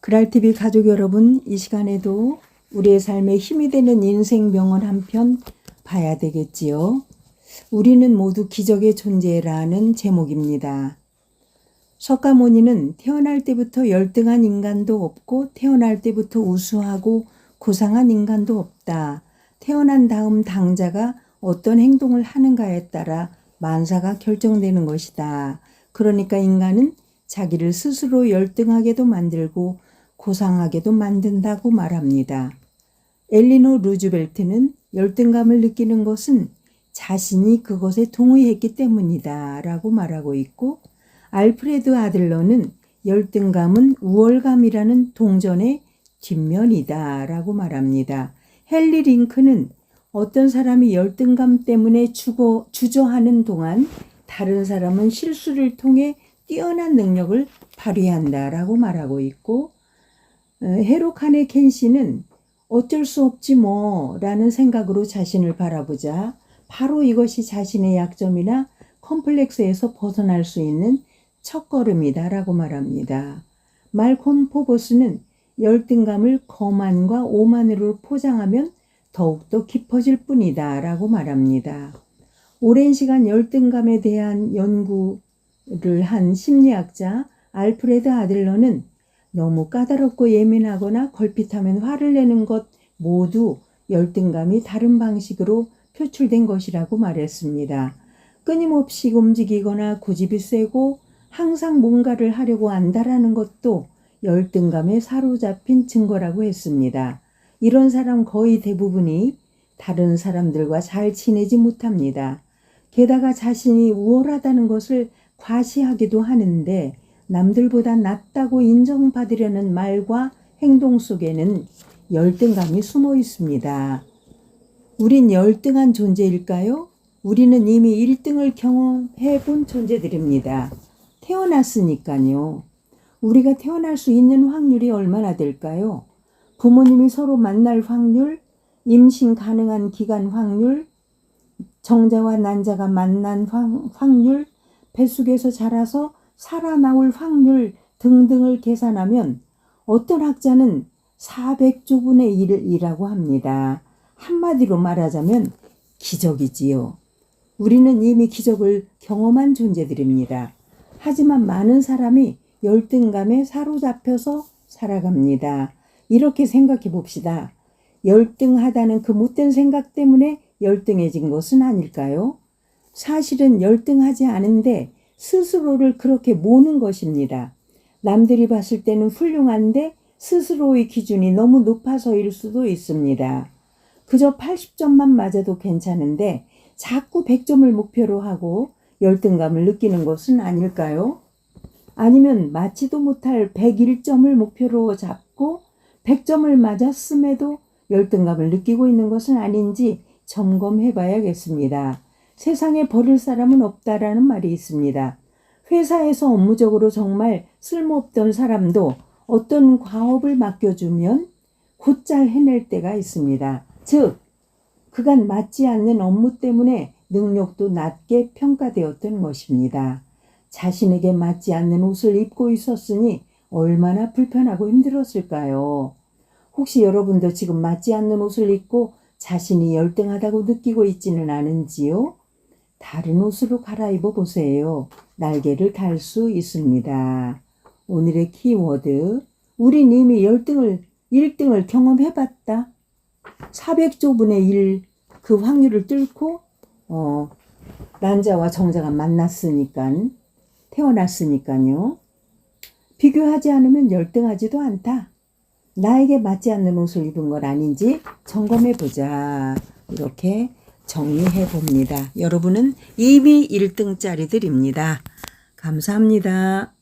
그랄TV 가족 여러분, 이 시간에도 우리의 삶에 힘이 되는 인생 명언 한 편 봐야 되겠지요. 우리는 모두 기적의 존재라는 제목입니다. 석가모니는 태어날 때부터 열등한 인간도 없고 태어날 때부터 우수하고 고상한 인간도 없다. 태어난 다음 당자가 어떤 행동을 하는가에 따라 만사가 결정되는 것이다. 그러니까 인간은 자기를 스스로 열등하게도 만들고 고상하게도 만든다고 말합니다. 엘리노 루즈벨트는 열등감을 느끼는 것은 자신이 그것에 동의했기 때문이다 라고 말하고 있고 알프레드 아들러는 열등감은 우월감이라는 동전의 뒷면이다 라고 말합니다. 헨리 링크는 어떤 사람이 열등감 때문에 주거, 주저하는 동안 다른 사람은 실수를 통해 뛰어난 능력을 발휘한다 라고 말하고 있고 어, 헤로칸의 켄시는 어쩔 수 없지 뭐 라는 생각으로 자신을 바라보자 바로 이것이 자신의 약점이나 컴플렉스에서 벗어날 수 있는 첫걸음이다 라고 말합니다. 말콤 포보스는 열등감을 거만과 오만으로 포장하면 더욱더 깊어질 뿐이다 라고 말합니다. 오랜 시간 열등감에 대한 연구를 한 심리학자 알프레드 아들러는 너무 까다롭고 예민하거나 걸핏하면 화를 내는 것 모두 열등감이 다른 방식으로 표출된 것이라고 말했습니다. 끊임없이 움직이거나 고집이 세고 항상 뭔가를 하려고 안다라는 것도 열등감에 사로잡힌 증거라고 했습니다. 이런 사람 거의 대부분이 다른 사람들과 잘 지내지 못합니다. 게다가 자신이 우월하다는 것을 과시하기도 하는데 남들보다 낫다고 인정받으려는 말과 행동 속에는 열등감이 숨어 있습니다. 우린 열등한 존재일까요? 우리는 이미 1등을 경험해 본 존재들입니다. 태어났으니까요. 우리가 태어날 수 있는 확률이 얼마나 될까요? 부모님이 서로 만날 확률, 임신 가능한 기간 확률, 정자와 난자가 만난 확률, 뱃속에서 자라서 살아나올 확률 등등을 계산하면 어떤 학자는 400조분의 1이라고 합니다. 한마디로 말하자면 기적이지요. 우리는 이미 기적을 경험한 존재들입니다. 하지만 많은 사람이 열등감에 사로잡혀서 살아갑니다. 이렇게 생각해 봅시다. 열등하다는 그 못된 생각 때문에 열등해진 것은 아닐까요? 사실은 열등하지 않은데 스스로를 그렇게 모는 것입니다. 남들이 봤을 때는 훌륭한데 스스로의 기준이 너무 높아서일 수도 있습니다. 그저 80점만 맞아도 괜찮은데 자꾸 100점을 목표로 하고 열등감을 느끼는 것은 아닐까요? 아니면 맞지도 못할 101점을 목표로 잡고 100점을 맞았음에도 열등감을 느끼고 있는 것은 아닌지 점검해 봐야겠습니다. 세상에 버릴 사람은 없다라는 말이 있습니다. 회사에서 업무적으로 정말 쓸모없던 사람도 어떤 과업을 맡겨주면 곧잘 해낼 때가 있습니다. 즉, 그간 맞지 않는 업무 때문에 능력도 낮게 평가되었던 것입니다. 자신에게 맞지 않는 옷을 입고 있었으니 얼마나 불편하고 힘들었을까요? 혹시 여러분도 지금 맞지 않는 옷을 입고 자신이 열등하다고 느끼고 있지는 않은지요? 다른 옷으로 갈아입어 보세요. 날개를 달 수 있습니다. 오늘의 키워드. 우린 이미 열등을 1등을 경험해 봤다. 400조 분의 1 그 확률을 뚫고, 어, 난자와 정자가 만났으니까, 태어났으니까요. 비교하지 않으면 열등하지도 않다. 나에게 맞지 않는 옷을 입은 건 아닌지 점검해 보자. 이렇게 정리해 봅니다. 여러분은 이미 1등짜리들입니다. 감사합니다.